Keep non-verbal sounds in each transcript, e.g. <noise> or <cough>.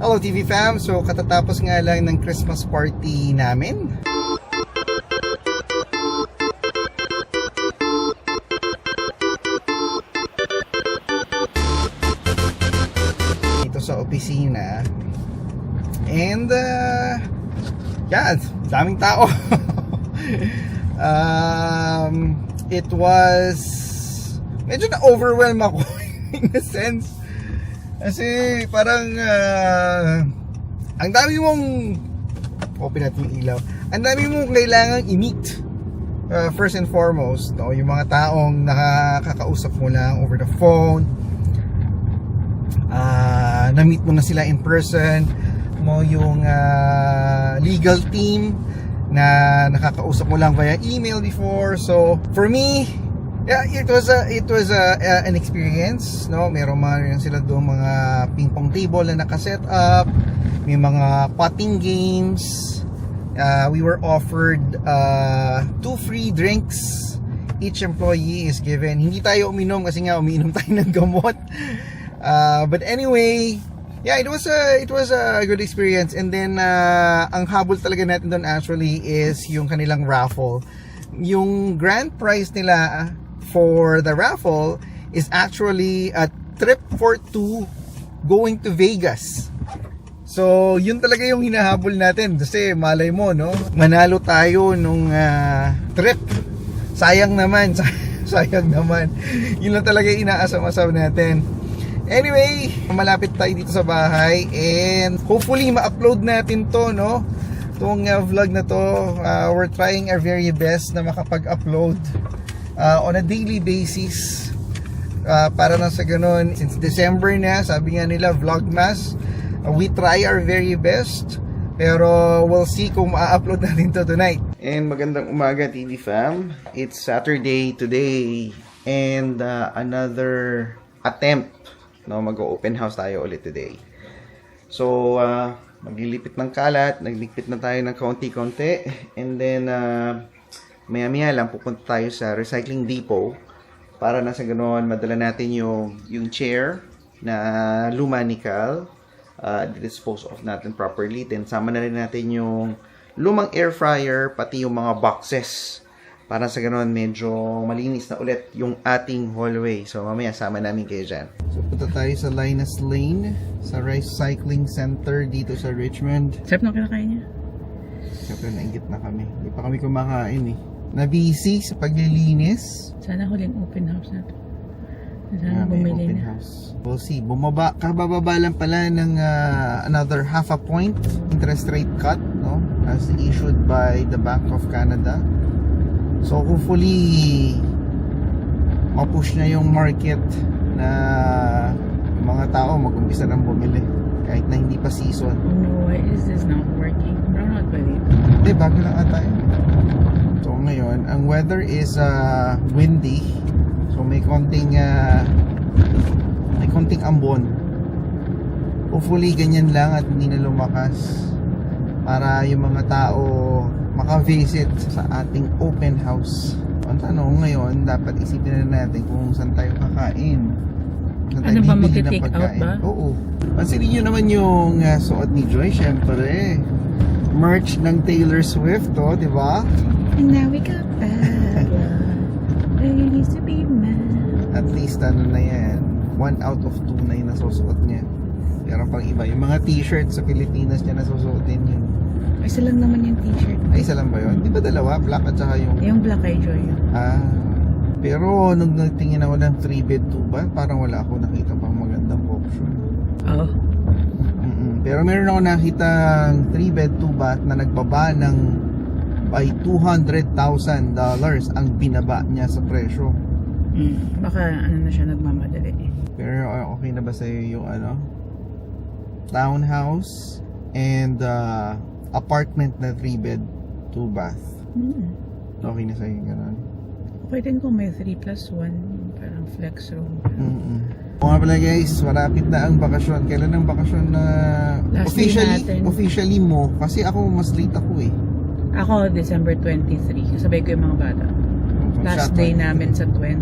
Hello TV fam, so katatapos nga lang ng Christmas party namin. Dito sa opisina. And uh, yeah, daming tao. <laughs> um, it was medyo na-overwhelm ako <laughs> in a sense. Kasi parang ah, ang dami mong open natin yung ilaw. Ang dami mong kailangang i-meet. Uh, first and foremost, no, yung mga taong nakakausap mo lang over the phone. Ah, na-meet mo na sila in person mo yung ah, legal team na nakakausap mo lang via email before. So, for me, yeah, it was a it was a, a- an experience, no? Meron man sila doon mga ping pong table na naka-set up, may mga potting games. Uh, we were offered uh, two free drinks. Each employee is given. Hindi tayo uminom kasi nga umiinom <laughs> tayo ng gamot. Uh, but anyway, yeah, it was a it was a good experience. And then uh, ang habol talaga natin doon actually is yung kanilang raffle. Yung grand prize nila for the raffle is actually a trip for two going to Vegas. So, yun talaga yung hinahabol natin kasi malay mo, no? Manalo tayo nung ah, trip. Sayang naman, <laughs> sayang naman. Yun lang talaga inaasam-asam natin. Anyway, malapit tayo dito sa bahay and hopefully ma-upload natin to, no? Itong uh, vlog na to, uh, we're trying our very best na makapag-upload uh, on a daily basis uh, para na sa ganun since December na sabi nga nila vlogmas uh, we try our very best pero we'll see kung ma-upload natin to tonight. And magandang umaga TV fam. It's Saturday today and uh, another attempt no mag-open house tayo ulit today. So uh, maglilipit ng kalat naglikpit na tayo ng kaunti-kaunti and then uh, maya-maya lang pupunta tayo sa recycling depot para na sa ganoon madala natin yung yung chair na luma ni Cal uh, dispose of natin properly then sama na rin natin yung lumang air fryer pati yung mga boxes para sa ganoon medyo malinis na ulit yung ating hallway so mamaya sama namin kayo dyan so punta tayo sa Linus Lane sa recycling center dito sa Richmond Sarap ng kinakain niya. Siyempre, nainggit na kami. Hindi pa kami kumakain eh. Na-busy sa paglilinis. Sana huling open house na to. Sana may bumili na. house. We'll see. Bumaba, kabababa lang pala ng ah, another half a point interest rate cut, no? As issued by the Bank of Canada. So hopefully, mapush na yung market na mga tao mag-umpisa nang bumili. Kahit na hindi pa season. Oh no, why is this not working? Out ba dito? Hindi, bago lang ata yun. Ngayon, ang weather is uh, windy. So may konting uh, may konting ambon. Hopefully ganyan lang at hindi na lumakas para yung mga tao maka-visit sa ating open house. Ang tanong ngayon, dapat isipin na natin kung saan tayo kakain. Saan tayo Ano ba, magte-take out ba? Oo. Pansinin nyo naman yung uh, suot ni Joy, syempre. Merch ng Taylor Swift, to, di ba? And now we got blood. I used to be mad. At least ano na yan, one out of two na yung nasusuot niya. Pero pang iba, yung mga t-shirt sa Pilipinas niya nasusuotin yun. Isa lang naman yung t-shirt. Ay, isa lang ba yun? Di ba dalawa? Black at saka yung... Yung black eye joy. Ah. Pero nung nagtingin ako ng 3 bed 2 ba, parang wala ako nakita pang magandang option. Oo. Mm-mm. Pero meron ako nakita 3 bed 2 bath na nagbaba ng by $200,000 ang binaba niya sa presyo. Mm. Baka ano na siya nagmamadali. Pero uh, okay na ba sa'yo yung ano? Townhouse and uh, apartment na 3 bed 2 bath. Mm. Okay na sa'yo yung ganun? Okay din kung may 3 plus 1. Parang flex room. Mm-mm. O nga pala guys, marapit na ang bakasyon. Kailan ang bakasyon na Last officially natin. officially mo? Kasi ako mas late ako eh. Ako, December 23. Kasabay ko yung mga bata. Last day one. namin sa 20.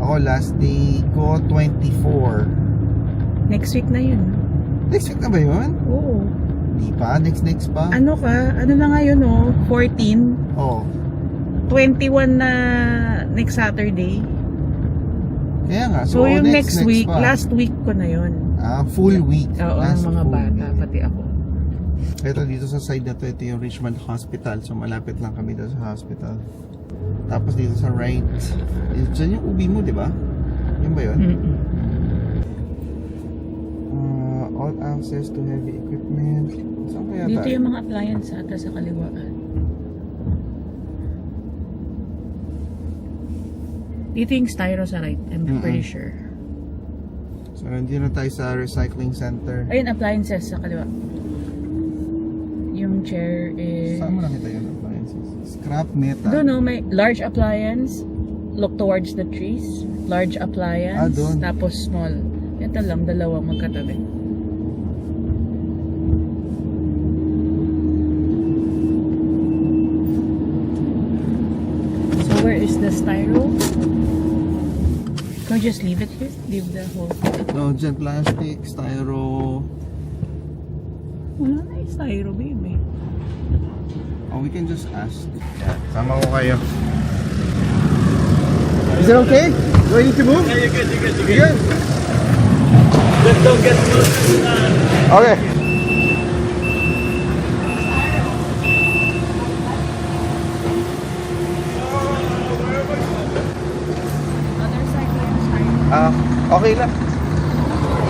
Ako last day ko 24. Next week na yun. Next week na ba yun? Oo. Di pa, next next pa. Ano ka? Ano na ngayon, no? 14? Oh. 21 na next Saturday. Kaya nga. So, yung next, week, pa. last week ko na yon. Ah, full week. Oo, Last mga bata, week. pati ako. Ito dito sa side na to, ito yung Richmond Hospital. So malapit lang kami doon sa hospital. Tapos dito sa right, dyan yung ubi mo, di ba? Yan ba yun? Mm-mm. Uh, all access to heavy equipment. Saan kaya Dito tayo? yung mga appliance ata sa kaliwaan. Dito yung styro sa right, I'm Mm-mm. pretty sure. So nandito na tayo sa recycling center. Ayun, appliances sa kaliwa. Yung chair is... Saan mo nakita yun? Appliances? Scrap meta. Doon no, may large appliance. Look towards the trees. Large appliance. Ah, doon. Tapos small. Ito lang, dalawang magkatabi. So where is the styro? Can we just leave it here? Leave the whole... No, dyan plastic, styro. Wala na yung styro, baby. Oh, we can just ask. Sama ko kayo. Is it okay? Do I need to move? Yeah, you're good, you're good, you're good. Just don't get close to the Okay. Other side yung styro. Ah, okay lang.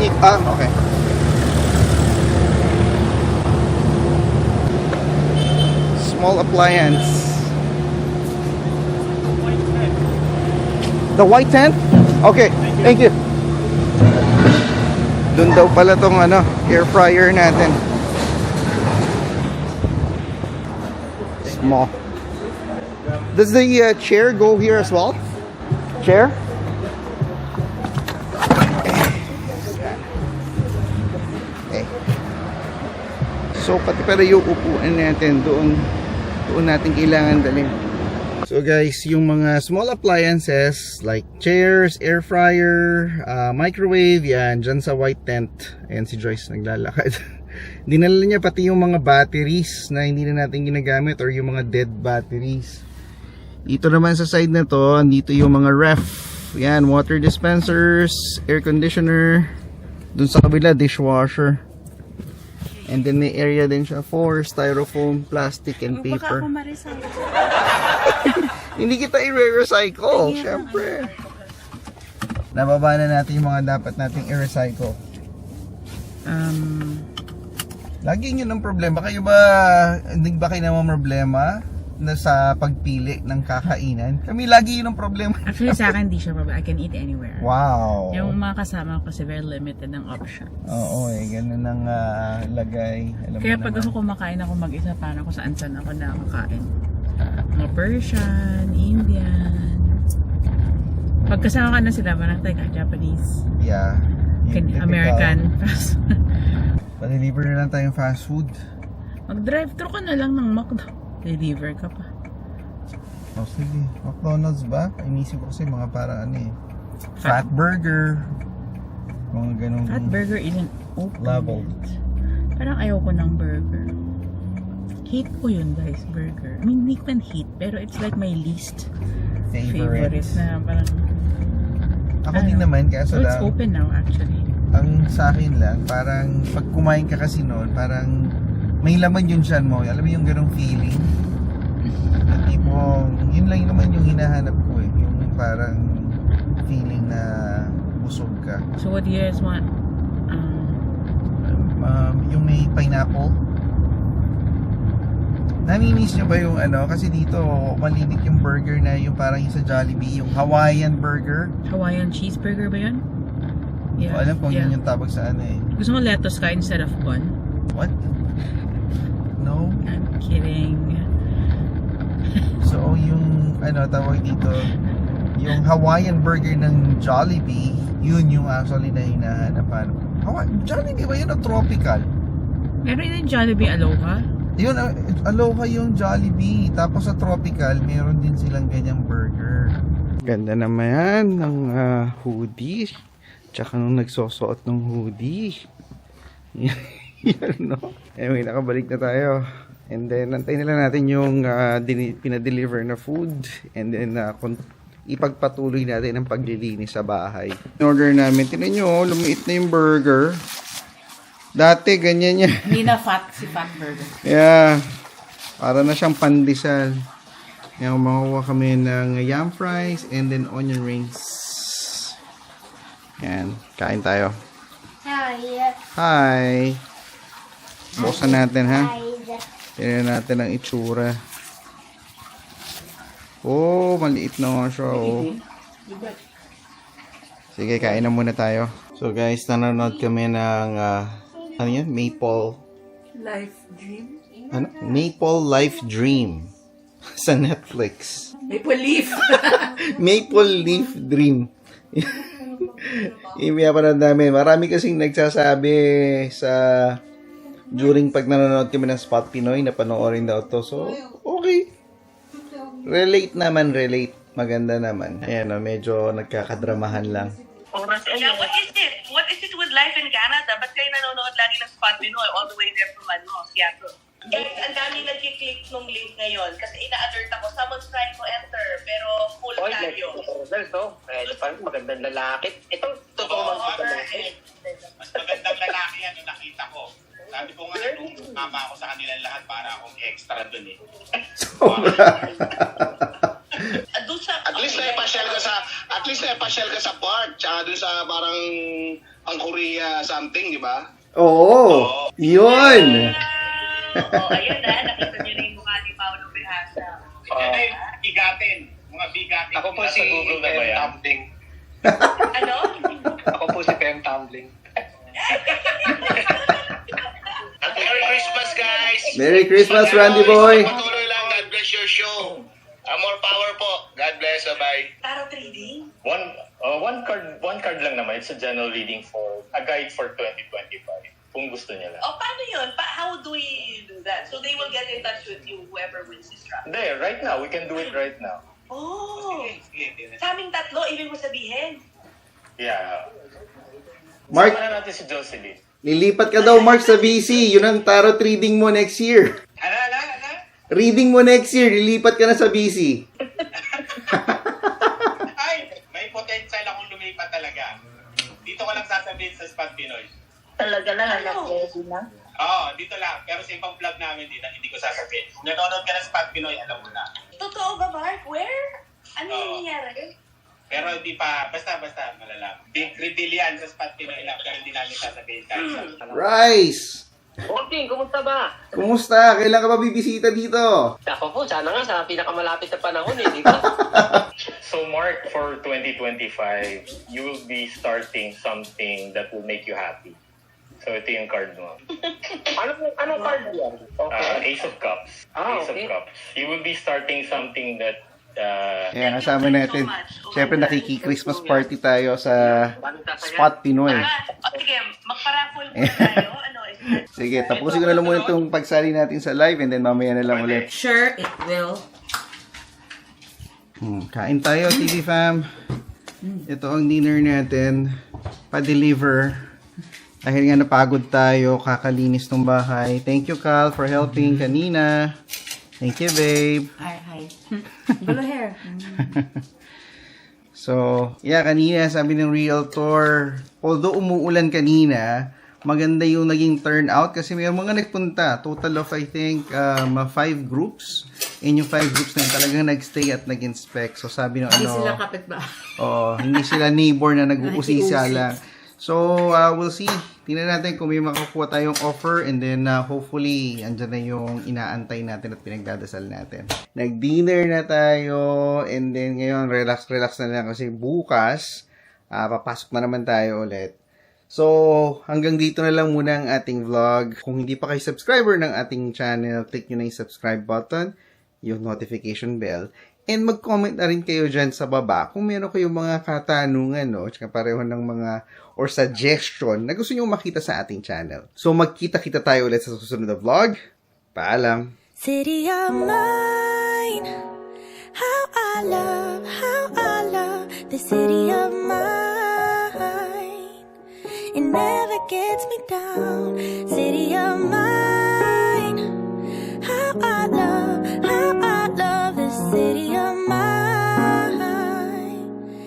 I- ah, okay. Small appliance. The white tent? Okay, thank you. Doon daw pala tong ano, air fryer natin. Small. Does the uh, chair go here as well? Chair? So pati pala yung upuan natin doon doon natin kailangan dalhin. So guys, yung mga small appliances like chairs, air fryer, uh, microwave, yan, dyan sa white tent. Ayan si Joyce naglalakad. <laughs> Dinala niya pati yung mga batteries na hindi na natin ginagamit or yung mga dead batteries. Dito naman sa side na to, dito yung mga ref. Yan, water dispensers, air conditioner. Dun sa kabila, dishwasher. And then may area din siya for styrofoam, plastic, and paper. <laughs> Hindi kita i-recycle, syempre. Nababa na natin yung mga dapat nating i-recycle. Um, Lagi yun ang problema. Kayo ba, hindi ba kayo naman problema na sa pagpili ng kakainan? Kami lagi yun ang problema. actually, sa akin, di siya problem. I can eat anywhere. Wow. Yung mga kasama ko kasi very limited ng options. Oo eh, ganun ang ah, lagay. Alam Kaya pag naman. ako kumakain ako mag-isa, parang kung saan saan ako nakakain. Mga Persian, Indian. Pag kasama ka na sila, parang teka, Japanese, Yeah. can, American. <laughs> Pa-deliver na lang tayong fast food. Mag-drive-thru ka na lang ng McDo. Deliver ka pa. Oh, sige. McDonald's ba? Inisip ko kasi mga para ano eh. Fat burger. Mga ganun. Fat burger isn't open. Level. Parang ayaw ko ng burger. Hate ko yun guys, burger. I mean, hindi ko hate, pero it's like my least favorite Favorite. na parang... Ako din Ano? naman, kaso So it's lang, open now actually. ang sa akin lang, parang pag kumain ka kasi noon, parang may laman yung tiyan mo. Alam mo yung ganong feeling? Na tipong, yun lang naman yung hinahanap ko eh. Yung parang feeling na busog ka. So what do you guys want? Um, um, yung may pineapple. Namimiss nyo ba yung ano? Kasi dito, malimit yung burger na yung parang yung sa Jollibee, yung Hawaiian burger. Hawaiian cheeseburger ba yun? Hindi ko alam kung yun yung tawag sa ano eh. Gusto mo lettuce ka instead of bun? What? No? I'm kidding. So, yung ano tawag dito, yung Hawaiian burger ng Jollibee, yun yung actually na hinahanapan. Hawaii, Jollibee ba yun o tropical? Meron din Jollibee Aloha. Yun, uh, aloha yung Jollibee. Tapos sa Tropical, meron din silang ganyang burger. Ganda naman ng ah, hoodie. Tsaka nung nagsosuot ng hoodie. <laughs> Yan, no? Anyway, nakabalik na tayo. And then, antayin na lang natin yung dini- pinadeliver na food. And then, kon- ipagpatuloy natin ang paglilinis sa bahay. In-order namin, tinan nyo, lumiit na yung burger. Dati, ganyan yan. <laughs> Hindi na fat si Fat Burger. Yeah. Para na siyang pandesal. Yan, makuha kami ng yam fries and then onion rings. Yan, kain tayo. Hi. Hi! Buksan natin ha. Tingnan natin ang itsura. Oh, maliit na nga siya. Oh. Sige, kain na muna tayo. So guys, nanonood kami ng ah, ano yan? Maple Life dream? ano? Maple Life Dream <laughs> sa Netflix. Maple leaf. <laughs> Maple Leaf Dream. <laughs> Imiya pa namin. Marami kasing nagsasabi sa during pag nanonood kami ng Spot Pinoy na panoorin daw to. So, okay. Relate naman, relate. Maganda naman. Ayan, oh, medyo nagkakadramahan lang. Yeah, what is it? What is it with life in Canada? Ba't kayo nanonood lagi ng Spot Pinoy all the way there from ano, Seattle? Eh, ang daming nagkiklik nung link ngayon kasi ina-alert ako, someone's trying to enter, pero full Oy, tayo. Well, to. Eh, parang magandang lalaki. Nung mama ako sa kanilang lahat para akong extra dun eh. Ah, doon sa... At least naipasyal ka sa at least naipasyal ka sa park tsaka dun sa parang ang Korea something, di ba? Oo! Yun! Oo, ayun na, nakita niyo na yung mukha ni Paolo Behasa. Yan ay bigatin. Mga bigatin. Ako po si Google na ba Pem yan? Tumbling. Ano? Ako po si Pem Tumbling. <laughs> Merry Christmas, guys! Merry Christmas, Randy Boy! Patuloy lang. God bless your show. Uh, more power po. God bless. Bye. Tarot reading? One uh, one card one card lang naman. It's a general reading for a guide for 2025. Kung gusto niya lang. O, paano yun? Pa- how do we do that? So they will get in touch with you, whoever wins this draft. There, right now. We can do it right now. Oh! Sa aming tatlo, ibig mo sabihin. Yeah. Mark, Sama na natin si Jocelyn. Lilipat ka daw, Mark, sa BC. Yun ang tarot reading mo next year. Ano, ano, ano? Reading mo next year, lilipat ka na sa BC. <laughs> <laughs> Ay, may potential akong lumipat talaga. Dito ko lang sasabihin sa Spot Pinoy. Talaga lang, Ano? na. Oo, dito lang. Pero sa ibang vlog namin dito, hindi ko sasabihin. Nanonood ka ng Spot Pinoy, alam mo na. Totoo ba, Mark? Where? Ano Oo. yung nangyayari? Pero hindi pa, basta, basta, malalaman. Big reveal yan sa Spot Pinoy lang, pero hindi namin sasabihin kahit sa Rice! Okay, kumusta ba? Kumusta? Kailan ka ba bibisita dito? Ako po, sana nga sa pinakamalapit na panahon eh, di ba? <laughs> So Mark, for 2025, you will be starting something that will make you happy. So ito yung card mo. <laughs> ano anong card yan? Uh, Ace of Cups. Ah, Ace okay. of Cups. You will be starting something that uh, Ayan, kasama natin. Siyempre, nakiki-Christmas party tayo sa? Spot Pinoy. Ah, o sige, magparaffle po <laughs> tayo. Ano, that- <laughs> Sige, tapusin ko na lang muna itong pagsali natin sa live and then mamaya na lang ulit. Sure, it will. Hmm, kain tayo, TV fam. Ito ang dinner natin. Pa-deliver. Dahil nga napagod tayo, kakalinis ng bahay. Thank you, Cal, for helping kanina. Thank you, babe. Hi, hi. <laughs> Gulo hair. <laughs> So, yeah, kanina sabi ng realtor, although umuulan kanina, maganda yung naging turnout kasi may mga nagpunta. Total of, I think, um, uh, five groups. And yung five groups na talagang nagstay at nag-inspect. So, sabi ng Hindi ano... sila kapit ba? <laughs> Oh, hindi sila neighbor na nag-uusisa lang. So, uh, we'll see. Tingnan natin kung may makakuha tayong offer and then uh, hopefully andyan na yung inaantay natin at pinagdadasal natin. Nag-dinner na tayo and then ngayon relax-relax na lang kasi bukas uh, papasok na naman tayo ulit. So, hanggang dito na lang muna ang ating vlog. Kung hindi pa kayo subscriber ng ating channel, click nyo na yung subscribe button, yung notification bell, and mag-comment na rin kayo dyan sa baba kung meron kayong mga katanungan, no? Tsaka pareho ng mga or suggestion na gusto nyo makita sa ating channel. So, magkita-kita tayo ulit sa susunod na vlog. Paalam! City of mine, how I love, how I love the city of mine. It never gets me down,